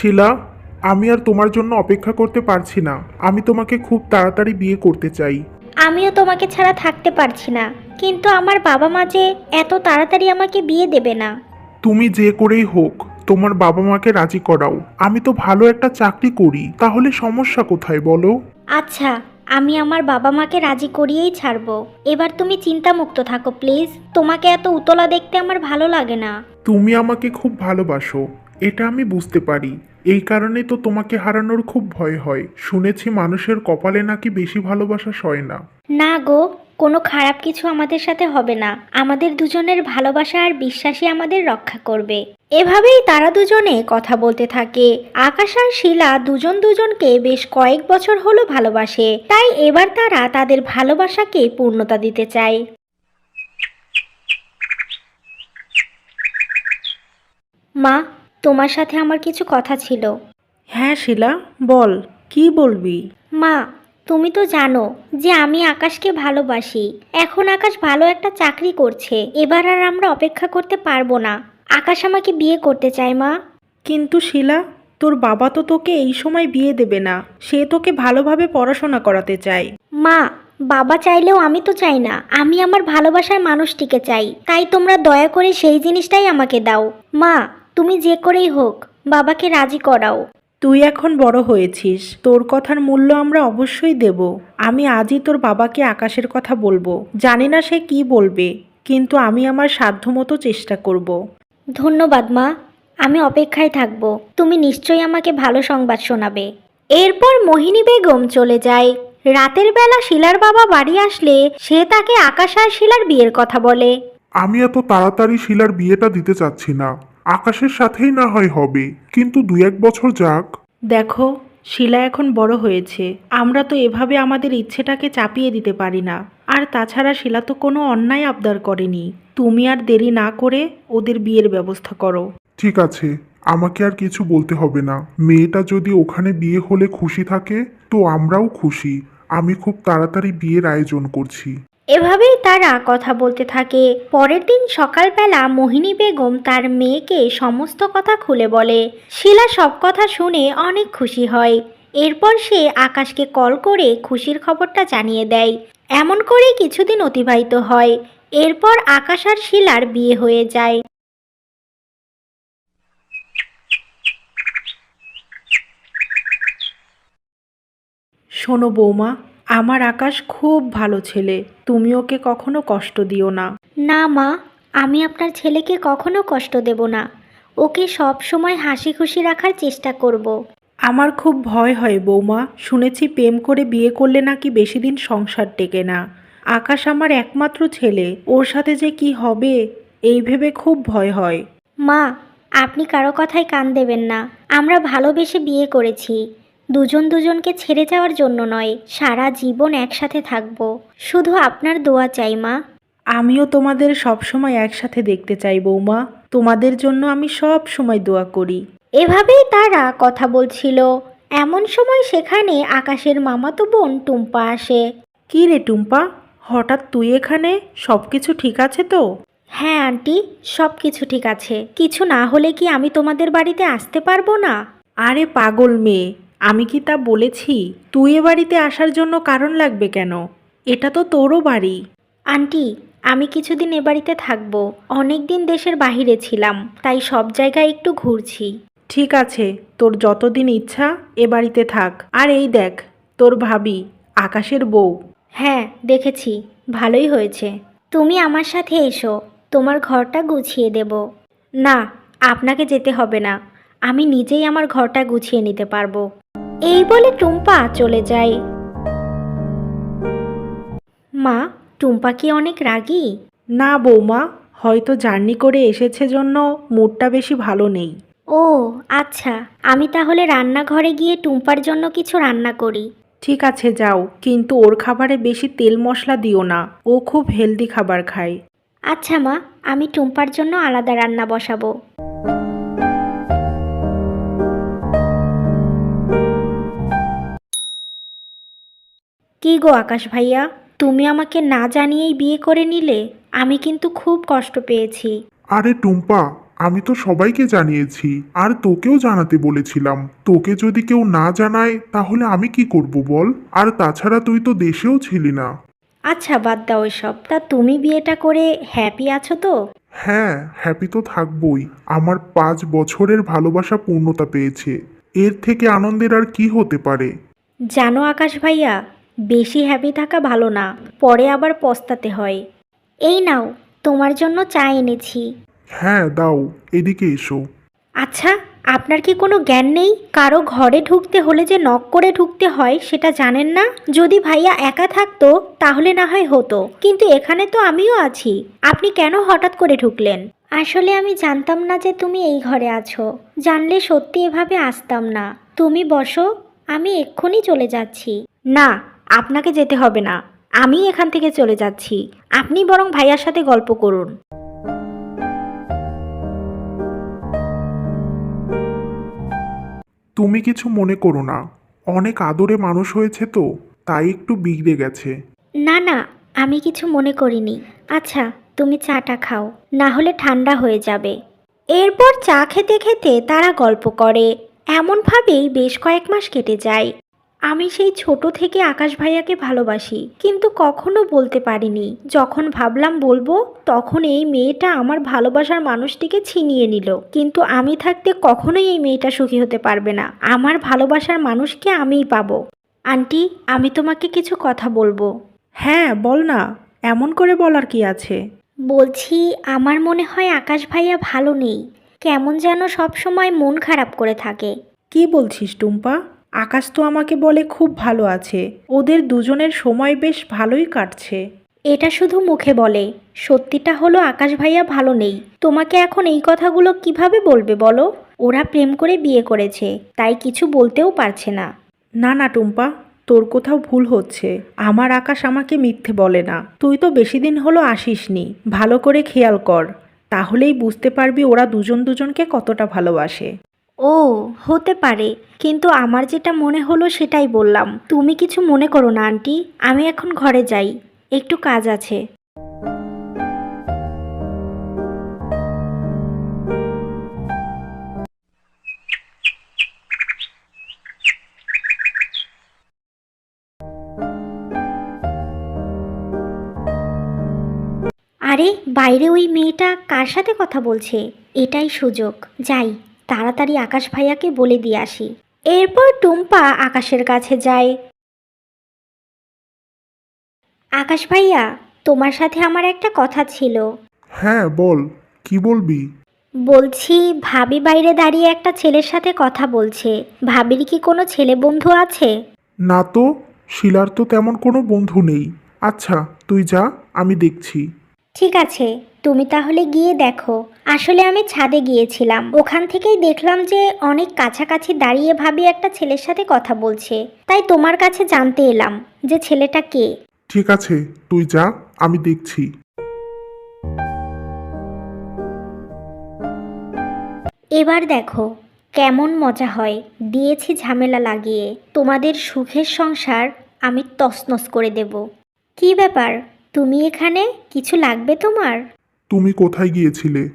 শিলা আমি আর তোমার জন্য অপেক্ষা করতে পারছি না। আমি তোমাকে খুব তাড়াতাড়ি বিয়ে করতে চাই। আমিও তোমাকে ছাড়া থাকতে পারছি না। কিন্তু আমার বাবা মা যে এত তাড়াতাড়ি আমাকে বিয়ে দেবে না। তুমি যে করেই হোক তোমার বাবা মাকে রাজি করাও। আমি তো ভালো একটা চাকরি করি তাহলে সমস্যা কোথায় বলো? আচ্ছা আমি আমার বাবা মাকে রাজি করিয়েই ছাড়বো। এবার তুমি চিন্তামুক্ত থাকো প্লিজ। তোমাকে এত উতলা দেখতে আমার ভালো লাগে না। তুমি আমাকে খুব ভালোবাসো এটা আমি বুঝতে পারি। এই কারণে তো তোমাকে হারানোর খুব ভয় হয়। শুনেছি মানুষের কপালে নাকি বেশি ভালোবাসা সয় না। না গো, কোনো খারাপ কিছু আমাদের সাথে হবে না। আমাদের দুজনের ভালোবাসা আর বিশ্বাসই আমাদের রক্ষা করবে। এভাবেই তারা দুজনে কথা বলতে থাকে। আকাশ আর শিলা দুজন দুজনকে বেশ কয়েক বছর হলো ভালোবাসে। তাই এবার তারা তাদের ভালোবাসাকে পূর্ণতা দিতে চায়। মা তোমার সাথে আমার কিছু কথা ছিল। হ্যাঁ শিলা বল কি বলবি? মা তুমি তো জানো যে আমি আকাশকে ভালোবাসি। এখন আকাশ ভালো একটা চাকরি করছে। এবার আর আমরা অপেক্ষা করতে পারব না। আকাশ আমাকে বিয়ে করতে চায় মা। কিন্তু শিলা তোর বাবা তো তোকে এই সময় বিয়ে দেবে না। সে তোকে ভালোভাবে পড়াশোনা করাতে চায়। মা বাবা চাইলেও আমি তো চাই না। আমি আমার ভালোবাসার মানুষটিকে চাই। তাই তোমরা দয়া করে সেই জিনিসটাই আমাকে দাও। মা তুমি যে করেই হোক বাবাকে রাজি করাও। তুই এখন বড় হয়েছিস তোর কথার মূল্য আমরা অবশ্যই দেব। আমি আজই তোর বাবাকে আকাশের কথা বলব। জানি না সে কি বলবে কিন্তু আমি আমার সাধ্যমতো চেষ্টা করব। ধন্যবাদ মা। আমি অপেক্ষায় থাকব। তুমি নিশ্চয়ই আমাকে ভালো সংবাদ শোনাবে। এরপর মোহিনী বেগম চলে যায়। রাতের বেলা শিলার বাবা বাড়ি আসলে সে তাকে আকাশ আর শিলার বিয়ের কথা বলে। আমি এত তাড়াতাড়ি শিলার বিয়েটা দিতে চাচ্ছি না। আকাশের সাথেই না হয় হবে কিন্তু দু এক বছর যাক। দেখো শিলা এখন বড় হয়েছে। আমরা তো এভাবে আমাদের ইচ্ছেটাকে চাপিয়ে দিতে পারি না। আর তাছাড়া শিলা তো কোনো অন্যায় আবদার করেনি। তুমি আর দেরি না করে ওদের বিয়ের ব্যবস্থা করো। ঠিক আছে আমাকে আর কিছু বলতে হবে না। মেয়েটা যদি ওখানে বিয়ে হলে খুশি থাকে তো আমরাও খুশি। আমি খুব তাড়াতাড়ি বিয়ের আয়োজন করছি। এভাবেই তারা কথা বলতে থাকে। পরের দিন সকালবেলা মোহিনী বেগম তার মেয়েকে সমস্ত কথা খুলে বলে। শিলা সব কথা শুনে অনেক খুশি হয়। এরপর সে আকাশকে কল করে খুশির খবরটা জানিয়ে দেয়। এমন করেই কিছুদিন অতিবাহিত হয়। এরপর আকাশ আর শিলার বিয়ে হয়ে যায়। শোনো বৌমা আমার আকাশ খুব ভালো ছেলে তুমি ওকে কখনো কষ্ট দিও না। না মা আমি আপনার ছেলেকে কখনো কষ্ট দেব না। ওকে সব সময় হাসি খুশি রাখার চেষ্টা করব। আমার খুব ভয় হয় বৌমা শুনেছি প্রেম করে বিয়ে করলে নাকি বেশি দিন সংসার টেকে না। আকাশ আমার একমাত্র ছেলে ওর সাথে যে কি হবে এই ভেবে খুব ভয় হয়। মা আপনি কারও কথায় কান দেবেন না। আমরা ভালোবেসে বিয়ে করেছি। দুজন দুজনকে ছেড়ে যাওয়ার জন্য নয় সারা জীবন একসাথে থাকব। শুধু আপনার দোয়া চাই মা। আমিও তোমাদের সব সময় একসাথে দেখতে চাই বৌমা। তোমাদের জন্য আমি সব সময় দোয়া করি। এভাবেই তারা কথা বলছিল। এমন সময় সেখানে আকাশের মামাতো বোন টুম্পা আসে। কি রে টুম্পা? হঠাৎ তুই এখানে? সব কিছু ঠিক আছে তো? হ্যাঁ আন্টি সব কিছু ঠিক আছে। কিছু না হলে কি আমি তোমাদের বাড়িতে আসতে পারব না? আরে পাগল মেয়ে আমি কি তা বলেছি? তুই এ বাড়িতে আসার জন্য কারণ লাগবে কেন? এটা তো তোরও বাড়ি। আন্টি আমি কিছুদিন এ বাড়িতে থাকব। অনেক দিন দেশের বাহিরে ছিলাম তাই সব জায়গায় একটু ঘুরছি। ঠিক আছে তোর যতদিন ইচ্ছা এ বাড়িতে থাক। আর এই দেখ তোর ভাবি আকাশের বউ। হ্যাঁ দেখেছি ভালোই হয়েছে। তুমি আমার সাথে এসো তোমার ঘরটা গুছিয়ে দেব। না আপনাকে যেতে হবে না। আমি নিজেই আমার ঘরটা গুছিয়ে নিতে পারব। এই বলে টুম্পা চলে যায়। মা টুম্পা কি অনেক রাগী? না বৌমা হয়তো জার্নি করে এসেছে জন্য মুডটা বেশি ভালো নেই। ও আচ্ছা আমি তাহলে রান্নাঘরে গিয়ে টুম্পার জন্য কিছু রান্না করি। ঠিক আছে যাও কিন্তু ওর খাবারে বেশি তেল মশলা দিও না ও খুব হেলদি খাবার খায়। আচ্ছা মা আমি টুম্পার জন্য আলাদা রান্না বসাবো। গো আকাশ ভাইয়া তুমি আমাকে না জানিয়েই বিয়ে করে নিলে আমি কিন্তু খুব কষ্ট পেয়েছি। আরে টুম্পা আমি তো সবাইকে জানিয়েছি আর তোকেও জানাতে বলেছিলাম। তোকে যদি কেউ না জানায় তাহলে আমি কি করব বল? আর তাছাড়া তুই তো দেশেও ছিলি না। আচ্ছা বাদ দাও এসব। তা তুমি বিয়েটা করে হ্যাপি আছো তো? হ্যাঁ হ্যাপি তো থাকবই। আমার পাঁচ বছরের ভালোবাসা পূর্ণতা পেয়েছে। এর থেকে আনন্দের আর কি হতে পারে? জানো আকাশ ভাইয়া বেশি হ্যাপি থাকা ভালো না পরে আবার পস্তাতে হয়। এই নাও তোমার জন্য চা এনেছি। হ্যাঁ দাও এদিকে এসো। আচ্ছা আপনার কি কোনো জ্ঞান নেই? কারও ঘরে ঢুকতে হলে যে নক করে ঢুকতে হয় সেটা জানেন না? যদি ভাইয়া একা থাকতো তাহলে না হয় হতো। কিন্তু এখানে তো আমিও আছি। আপনি কেন হঠাৎ করে ঢুকলেন? আসলে আমি জানতাম না যে তুমি এই ঘরে আছো। জানলে সত্যি এভাবে আসতাম না। তুমি বসো আমি এক্ষুনি চলে যাচ্ছি। না আপনাকে যেতে হবে না। আমি এখান থেকে চলে যাচ্ছি। আপনি বরং ভাইয়ার সাথে গল্প করুন। তুমি কিছু মনে করো না। অনেক আদরে মানুষ হয়েছে তো তাই একটু বিগড়ে গেছে। না না আমি কিছু মনে করিনি। আচ্ছা তুমি চাটা খাও না হলে ঠান্ডা হয়ে যাবে। এরপর চা খেতে খেতে তারা গল্প করে। এমনভাবেই বেশ কয়েক মাস কেটে যায়। আমি সেই ছোট থেকে আকাশ ভাইয়াকে ভালোবাসি কিন্তু কখনো বলতে পারিনি। যখন ভাবলাম বলব তখন এই মেয়েটা আমার ভালোবাসার মানুষটিকে ছিনিয়ে নিল। কিন্তু আমি থাকতে কখনোই এই মেয়েটা সুখী হতে পারবে না। আমার ভালোবাসার মানুষকে আমিই পাবো। আন্টি আমি তোমাকে কিছু কথা বলব। হ্যাঁ বল না। এমন করে বলার কি আছে? বলছি আমার মনে হয় আকাশ ভাইয়া ভালো নেই। কেমন যেন সব সময় মন খারাপ করে থাকে। কি বলছিস টুম্পা? আকাশ তো আমাকে বলে খুব ভালো আছে। ওদের দুজনের সময় বেশ ভালোই কাটছে। এটা শুধু মুখে বলে। সত্যিটা হলো আকাশ ভাইয়া ভালো নেই। তোমাকে এখন এই কথাগুলো কীভাবে বলবে বলো? ওরা প্রেম করে বিয়ে করেছে তাই কিছু বলতেও পারছে না। না না টুম্পা তোর কোথাও ভুল হচ্ছে। আমার আকাশ আমাকে মিথ্যে বলে না। তুই তো বেশি দিন হলো আসিসনি। ভালো করে খেয়াল কর। তাহলেই বুঝতে পারবি ওরা দুজন দুজনকে কতটা ভালোবাসে। ও, হতে পারে। কিন্তু আমার যেটা মনে হলো সেটাই বললাম। তুমি কিছু মনে করো না, আন্টি। আমি এখন ঘরে যাই। একটু কাজ আছে। আরে, বাইরে ওই মেয়েটা কার সাথে কথা বলছে? এটাই সুযোগ। যাই। তাড়াতাড়ি আকাশ ভাইয়াকে বলে দিয়ে আসি। এরপর টুম্পা আকাশের কাছে যায়। আকাশ ভাইয়া তোমার সাথে আমার একটা কথা ছিল। হ্যাঁ বল কি বলবি? বলছি ভাবি বাইরে দাঁড়িয়ে একটা ছেলের সাথে কথা বলছে। ভাবির কি কোনো ছেলে বন্ধু আছে? না তো শিলার তো তেমন কোনো বন্ধু নেই। আচ্ছা তুই যা আমি দেখছি। ঠিক আছে তুমি তাহলে গিয়ে দেখো। আসলে আমি ছাদে গিয়েছিলাম। ওখান থেকেই দেখলাম যে অনেক কাছাকাছি দাঁড়িয়ে ভাবি একটা ছেলের সাথে কথা বলছে। তাই তোমার কাছে জানতে এলাম যে ছেলেটা কে। ঠিক আছে তুই যা আমি দেখছি। এবার দেখো কেমন মজা হয়। দিয়েছি ঝামেলা লাগিয়ে। তোমাদের সুখের সংসার আমি তছনছ করে দেব। কি ব্যাপার? তুমি এখানে? কিছু লাগবে তোমার? তুমি কোথায় গিয়েছিলে?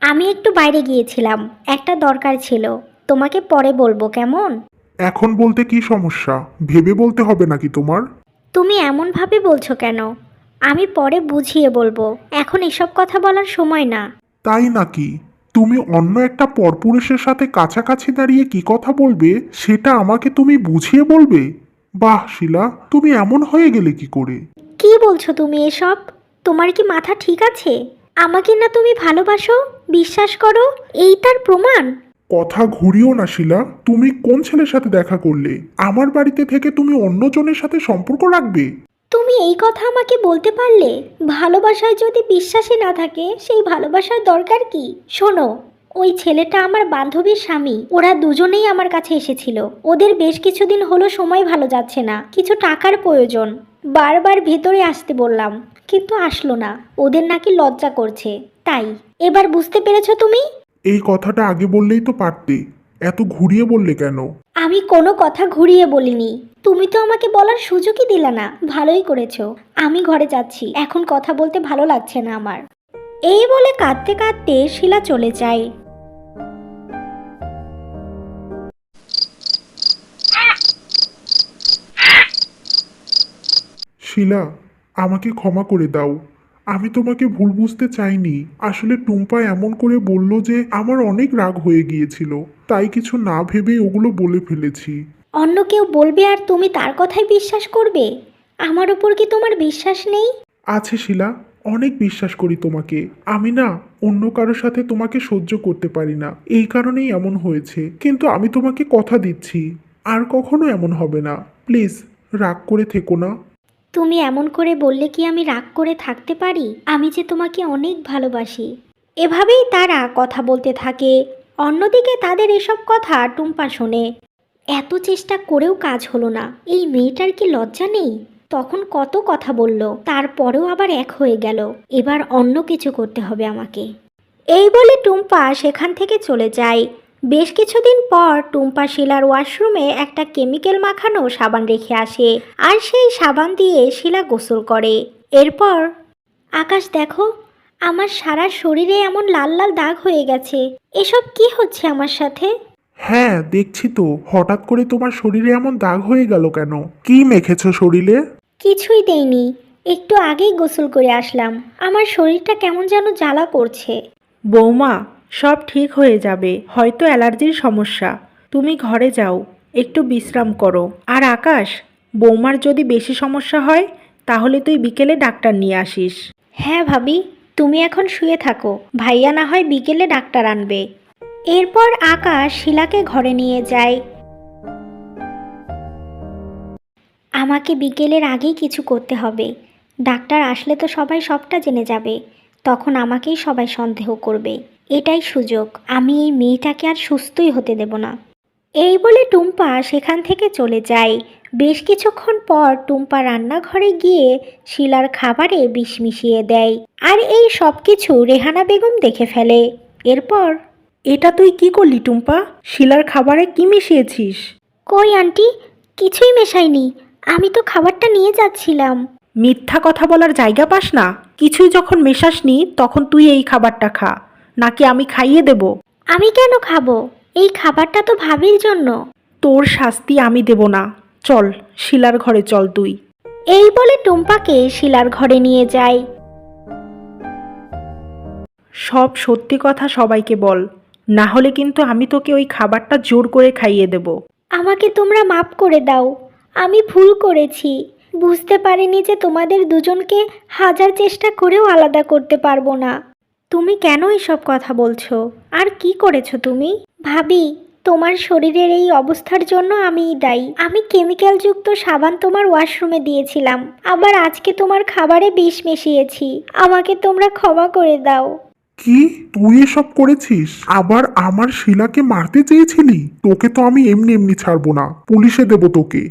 আমি একটু বাইরে গিয়েছিলাম। একটা দরকার ছিল। তোমাকে পরে বলব কেমন? এখন বলতে কি সমস্যা? ভেবে বলতে হবে নাকি তোমার? তুমি এমনভাবে বলছো কেন? আমি পরে বুঝিয়ে বলব। এখন এসব কথা বলার সময় না। তাই নাকি? তুমি অন্য একটা পরপুরুষের সাথে কাছাকাছি দাঁড়িয়ে কি কথা বলবে সেটা আমাকে তুমি বুঝিয়ে বলবে? বাহ শিলা তুমি এমন হয়ে গেলে কি করে? কি বলছো তুমি এসব? তোমার কি মাথা ঠিক আছে? আমাকে না তুমি ভালোবাসো বিশ্বাস করো এই তার প্রমাণ। কথা ঘুরিও না শিলা। তুমি কোন ছেলের সাথে দেখা করলে? আমার বাড়িতে থেকে তুমি অন্যজনের সাথে সম্পর্ক রাখবে? তুমি এই কথা আমাকে বলতে পারলে? ভালোবাসায় যদি বিশ্বাসই না থাকে সেই ভালোবাসার দরকার কি? শোনো ওই ছেলেটা আমার বান্ধবীর স্বামী। ওরা দুজনেই আমার কাছে এসেছিল। ওদের বেশ কিছুদিন হলো সময় ভালো যাচ্ছে না। কিছু টাকার প্রয়োজন। বারবার ভেতরে আসতে বললাম। কিন্তু আসলো না। ওদের নাকি লজ্জা করছে তাই। এবার বুঝতে পেরেছ তুমি? এই কথাটা আগে বললেই তো পারতে। এত ঘুরিয়ে বললে কেন? আমি কোনো কথা ঘুরিয়ে বলিনি। তুমি তো আমাকে বলার সুযোগই দিলে না। ভালোই করেছ। আমি ঘরে যাচ্ছি। এখন কথা বলতে ভালো লাগছে না আমার। এই বলে কাঁদতে কাঁদতে শিলা চলে যায়। শিলা আমাকে ক্ষমা করে দাও। আমি তোমাকে ভুল বুঝতে চাইনি। আসলে টুম্পা এমন করে বলল যে আমার অনেক রাগ হয়ে গিয়েছিল। তাই কিছু না ভেবে ওগুলো বলে ফেলেছি। অন্য কেউ বলবে আর তুমি তার কথাই বিশ্বাস করবে? আমার উপর কি তোমার বিশ্বাস নেই? আছে শিলা অনেক বিশ্বাস করি তোমাকে। আমি না অন্য কারোর সাথে তোমাকে সহ্য করতে পারি না। এই কারণেই এমন হয়েছে। কিন্তু আমি তোমাকে কথা দিচ্ছি। আর কখনো এমন হবে না। প্লিজ রাগ করে থেকো না। তুমি এমন করে বললে কি আমি রাগ করে থাকতে পারি? আমি যে তোমাকে অনেক ভালোবাসি। এভাবেই তারা কথা বলতে থাকে। অন্যদিকে তাদের এসব কথা টুম্পা শোনে। এত চেষ্টা করেও কাজ হলো না। এই মেয়েটার কি লজ্জা নেই? তখন কত কথা বলল। তারপরেও আবার এক হয়ে গেল। এবার অন্য কিছু করতে হবে আমাকে। এই বলে টুম্পা সেখান থেকে চলে যায়। বেশ কিছুদিন পর টুম্পা শিলার ওয়াশরুমে একটা কেমিক্যাল মাখানো সাবান রেখে আসে আর সেই সাবান দিয়ে শিলা গোসল করে। এরপর আকাশ দেখো আমার সারা শরীরে এমন লাল লাল দাগ হয়ে গেছে। এসব কি হচ্ছে আমার সাথে? হ্যাঁ দেখছি তো। হঠাৎ করে তোমার শরীরে এমন দাগ হয়ে গেল কেন? কি মেখেছো শরীরে? কিছুই দেইনি। একটু আগেই গোসল করে আসলাম। আমার শরীরটা কেমন যেন জ্বালা করছে। বৌমা সব ঠিক হয়ে যাবে, হয়তো অ্যালার্জির সমস্যা। তুমি ঘরে যাও, একটু বিশ্রাম করো। আর আকাশ, বৌমার যদি বেশি সমস্যা হয়, তাহলে তুই বিকেলে ডাক্তার নিয়ে আসিস। হ্যাঁ ভাবি, তুমি এখন শুয়ে থাকো। ভাইয়া না হয় বিকেলে ডাক্তার আনবে। এরপর আকাশ শিলাকে ঘরে নিয়ে যায়। আমাকে বিকেলের আগেই কিছু করতে হবে। ডাক্তার আসলে তো সবাই সবটা জেনে যাবে। তখন আমাকেই সবাই সন্দেহ করবে। এটাই সুযোগ। আমি এই মেয়েটাকে আর সুস্থই হতে দেব না। এই বলে টুম্পা সেখান থেকে চলে যায়। বেশ কিছুক্ষণ পর টুম্পা রান্নাঘরে গিয়ে শিলার খাবারে বিষ মিশিয়ে দেয় আর এই সব কিছু রেহানা বেগম দেখে ফেলে। এরপর এটা তুই কি করলি টুম্পা? শিলার খাবারে কি মিশিয়েছিস? কই আন্টি কিছুই মেশাইনি। আমি তো খাবারটা নিয়ে যাচ্ছিলাম। মিথ্যা কথা বলার জায়গা পাস না। কিছুই যখন মেশাসনি তখন তুই এই খাবারটা খা। নাকি আমি খাইয়ে দেব? আমি কেন খাব? এই খাবারটা তো ভাবির জন্য। তোর শাস্তি আমি দেব না। চল শিলার ঘরে চল তুই। এই বলে টুম্পাকে শিলার ঘরে নিয়ে যায়। সব সত্যি কথা সবাইকে বল। না হলে কিন্তু আমি তোকে ওই খাবারটা জোর করে খাইয়ে দেব। আমাকে তোমরা মাফ করে দাও। আমি ভুল করেছি। বুঝতে পারিনি যে তোমাদের দুজনকে হাজার চেষ্টা করেও আলাদা করতে পারব না। তুমি কেন এসব কথা বলছো? আর কি করেছ তুমি? ভাবি তোমার শরীরের এই অবস্থার জন্য আমিই দায়ী। আমি কেমিক্যালযুক্ত সাবান তোমার ওয়াশরুমে দিয়েছিলাম। আবার আজকে তোমার খাবারে বিষ মিশিয়েছি। আমাকে তোমরা ক্ষমা করে দাও। কি? তুই এসব করেছিস? আবার আমার শিলাকে মারতে চেয়েছিলি? তোকে তো আমি এমনি এমনি ছাড়বো না। পুলিশে দেব তোকে।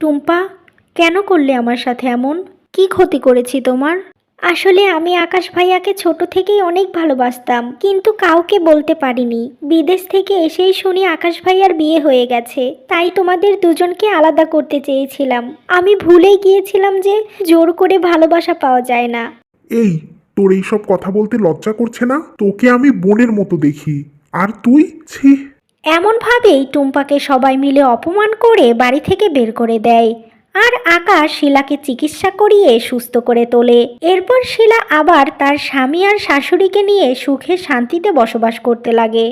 টুম্পা কেন করলে আমার সাথে এমন? কি ক্ষতি করেছি তোমার? আসলে আমি আকাশ ভাইয়াকে ছোট থেকেই অনেক ভালোবাসতাম কিন্তু কাউকে বলতে পারিনি। বিদেশ থেকে এসেই শুনি আকাশ ভাইয়ার বিয়ে হয়ে গেছে তাই তোমাদের দুজনকে আলাদা করতে চেয়েছিলাম। আমি ভুলেই গিয়েছিলাম যে জোর করে ভালোবাসা পাওয়া যায় না। এই তোর এইসব কথা বলতে লজ্জা করছে না? তোকে আমি বোনের মতো দেখি। আর তুই? ছি। এমনভাবেই টুম্পাকে সবাই মিলে অপমান করে বাড়ি থেকে বের করে দেয়। আর আকাশ শিলাকে চিকিৎসা করিয়ে সুস্থ করে তোলে। এরপর শিলা আবার তার স্বামী আর শাশুড়িকে নিয়ে সুখে শান্তিতে বসবাস করতে লাগে।